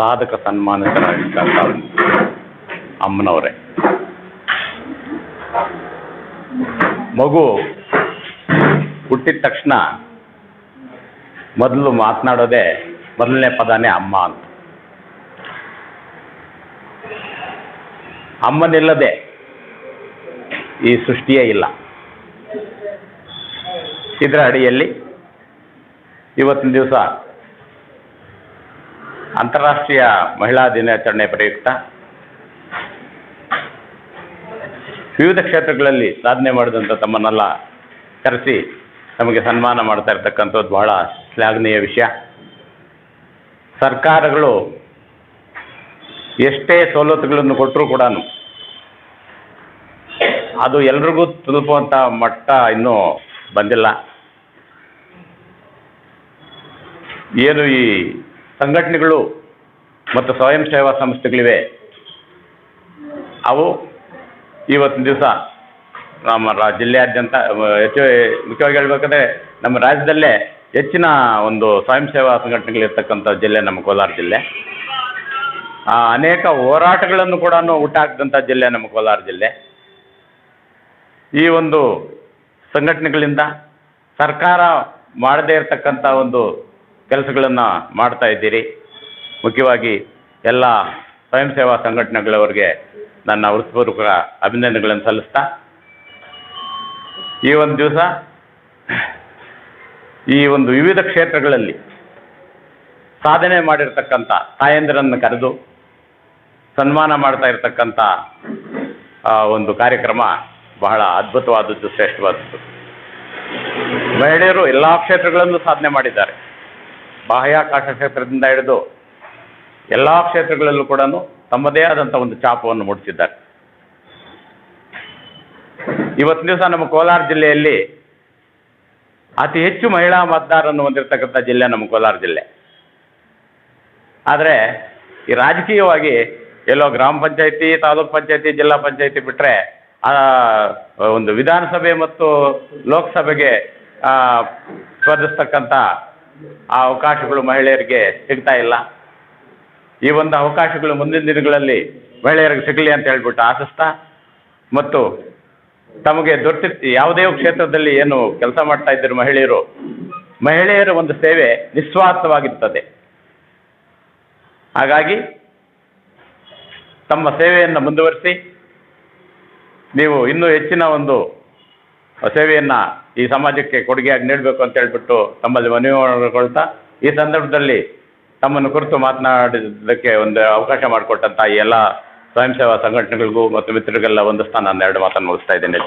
ಸಾಧಕ ಸನ್ಮಾನಿತರಾಗಿರ್ತಕ್ಕಂಥ ಅಮ್ಮನವರೇ. ಮಗು ಹುಟ್ಟಿದ ತಕ್ಷಣ ಮೊದಲು ಮಾತನಾಡೋದೇ ಮೊದಲನೇ ಪದನೇ ಅಮ್ಮ ಅಂತ. ಅಮ್ಮನಿಲ್ಲದೆ ಈ ಸೃಷ್ಟಿಯೇ ಇಲ್ಲ. ಇದರ ಅಡಿಯಲ್ಲಿ ಇವತ್ತಿನ ದಿವಸ ಅಂತಾರಾಷ್ಟ್ರೀಯ ಮಹಿಳಾ ದಿನಾಚರಣೆ ಪ್ರಯುಕ್ತ. ವಿವಿಧ ಕ್ಷೇತ್ರಗಳಲ್ಲಿ ಸಾಧನೆ ಮಾಡಿದಂಥ ತಮ್ಮನ್ನೆಲ್ಲ ಕರೆಸಿ ನಮಗೆ ಸನ್ಮಾನ ಮಾಡ್ತಾ ಇರ್ತಕ್ಕಂಥದ್ದು ಬಹಳ ಶ್ಲಾಘನೀಯ ವಿಷಯ. ಸರ್ಕಾರಗಳು ಎಷ್ಟೇ ಸವಲತ್ತುಗಳನ್ನು ಕೊಟ್ಟರೂ ಕೂಡ ಅದು ಎಲ್ರಿಗೂ ತಲುಪುವಂಥ ಮಟ್ಟ ಇನ್ನೂ ಬಂದಿಲ್ಲ. ಏನು ಈ ಸಂಘಟನೆಗಳು ಮತ್ತು ಸ್ವಯಂ ಸೇವಾ ಸಂಸ್ಥೆಗಳಿವೆ. ಅವು ಇವತ್ತಿನ ದಿವಸ ನಮ್ಮ ರಾ, ಜಿಲ್ಲೆಯಾದ್ಯಂತ ಹೆಚ್ಚು ಮುಖ್ಯವಾಗಿ ಹೇಳ್ಬೇಕಂದ್ರೆ ನಮ್ಮ ರಾಜ್ಯದಲ್ಲೇ ಹೆಚ್ಚಿನ ಒಂದು ಸ್ವಯಂ ಸೇವಾ ಸಂಘಟನೆಗಳಿರ್ತಕ್ಕಂಥ ಜಿಲ್ಲೆ ನಮ್ಮ ಕೋಲಾರ ಜಿಲ್ಲೆ. ಅನೇಕ ಹೋರಾಟಗಳನ್ನು ಕೂಡ ಹುಟ್ಟಾಕಿದಂಥ ಜಿಲ್ಲೆ ನಮ್ಮ ಕೋಲಾರ ಜಿಲ್ಲೆ. ಈ ಒಂದು ಸಂಘಟನೆಗಳಿಂದ ಸರ್ಕಾರ ಮಾಡದೇ ಇರತಕ್ಕಂಥ ಒಂದು ಕೆಲಸಗಳನ್ನು ಮಾಡ್ತಾ ಇದ್ದೀರಿ. ಮುಖ್ಯವಾಗಿ ಎಲ್ಲ ಸ್ವಯಂ ಸೇವಾ ಸಂಘಟನೆಗಳವರಿಗೆ ನನ್ನ ಹೃತ್ಪೂರ್ವಕ ಅಭಿನಂದನೆಗಳನ್ನು ಸಲ್ಲಿಸ್ತಾ, ಈ ಒಂದು ದಿವಸ ಈ ಒಂದು ವಿವಿಧ ಕ್ಷೇತ್ರಗಳಲ್ಲಿ ಸಾಧನೆ ಮಾಡಿರ್ತಕ್ಕಂಥ ತಾಯಂದಿರನ್ನು ಕರೆದು ಸನ್ಮಾನ ಮಾಡ್ತಾ ಇರತಕ್ಕಂಥ ಒಂದು ಕಾರ್ಯಕ್ರಮ ಬಹಳ ಅದ್ಭುತವಾದದ್ದು, ಶ್ರೇಷ್ಠವಾದದ್ದು. ಮಹಿಳೆಯರು ಎಲ್ಲ ಕ್ಷೇತ್ರಗಳಲ್ಲೂ ಸಾಧನೆ ಮಾಡಿದ್ದಾರೆ. ಬಾಹ್ಯಾಕಾಶ ಕ್ಷೇತ್ರದಿಂದ ಹಿಡಿದು ಎಲ್ಲ ಕ್ಷೇತ್ರಗಳಲ್ಲೂ ಕೂಡ ತಮ್ಮದೇ ಆದಂಥ ಒಂದು ಚಾಪವನ್ನು ಮೂಡಿಸಿದ್ದಾರೆ ಇವತ್ತಿನ ದಿವಸ ನಮ್ಮ ಕೋಲಾರ ಜಿಲ್ಲೆಯಲ್ಲಿ ಅತಿ ಹೆಚ್ಚು ಮಹಿಳಾ ಮತದಾರರನ್ನು ಹೊಂದಿರತಕ್ಕಂಥ ಜಿಲ್ಲೆ ನಮ್ಮ ಕೋಲಾರ ಜಿಲ್ಲೆ. ಆದರೆ ಈ ರಾಜಕೀಯವಾಗಿ ಎಲ್ಲೋ ಗ್ರಾಮ ಪಂಚಾಯತಿ, ತಾಲೂಕ್ ಪಂಚಾಯತಿ, ಜಿಲ್ಲಾ ಪಂಚಾಯತಿ ಬಿಟ್ಟರೆ ಒಂದು ವಿಧಾನಸಭೆ ಮತ್ತು ಲೋಕಸಭೆಗೆ ಸ್ಪರ್ಧಿಸ್ತಕ್ಕಂಥ ಆ ಅವಕಾಶಗಳು ಮಹಿಳೆಯರಿಗೆ ಸಿಗ್ತಾ ಇಲ್ಲ. ಈ ಒಂದು ಅವಕಾಶಗಳು ಮುಂದಿನ ದಿನಗಳಲ್ಲಿ ಮಹಿಳೆಯರಿಗೆ ಸಿಗಲಿ ಅಂತ ಹೇಳ್ಬಿಟ್ಟು ಆಶಿಸ್ತಾ, ಮತ್ತು ತಮಗೆ ದೊಡ್ಡ ಯಾವುದೇ ಕ್ಷೇತ್ರದಲ್ಲಿ ಏನು ಕೆಲಸ ಮಾಡ್ತಾ ಇದ್ದರು ಮಹಿಳೆಯರು, ಮಹಿಳೆಯರ ಒಂದು ಸೇವೆ ನಿಸ್ವಾರ್ಥವಾಗಿರ್ತದೆ. ಹಾಗಾಗಿ ತಮ್ಮ ಸೇವೆಯನ್ನು ಮುಂದುವರಿಸಿ, ನೀವು ಇನ್ನೂ ಹೆಚ್ಚಿನ ಒಂದು ಸೇವೆಯನ್ನು ಈ ಸಮಾಜಕ್ಕೆ ಕೊಡುಗೆಯಾಗಿ ನೀಡಬೇಕು ಅಂತ ಹೇಳ್ಬಿಟ್ಟು ತಮ್ಮಲ್ಲಿ ಮನವಿ ಮಾಡಿಕೊಳ್ತಾ ಈ ಸಂದರ್ಭದಲ್ಲಿ ತಮ್ಮನ್ನು ಕುರಿತು ಮಾತನಾಡಿದ್ದಕ್ಕೆ ಒಂದು ಅವಕಾಶ ಮಾಡಿಕೊಟ್ಟಂಥ ಎಲ್ಲ ಸ್ವಯಂ ಸೇವಾ ಸಂಘಟನೆಗಳಿಗೂ ಮತ್ತು ಮಿತ್ರರಿಗೆಲ್ಲ ಒಂದು ಸ್ಥಾನ ಎರಡು ಮಾತನ್ನು ಮುಗಿಸ್ತಾ ಇದ್ದೇನೆ.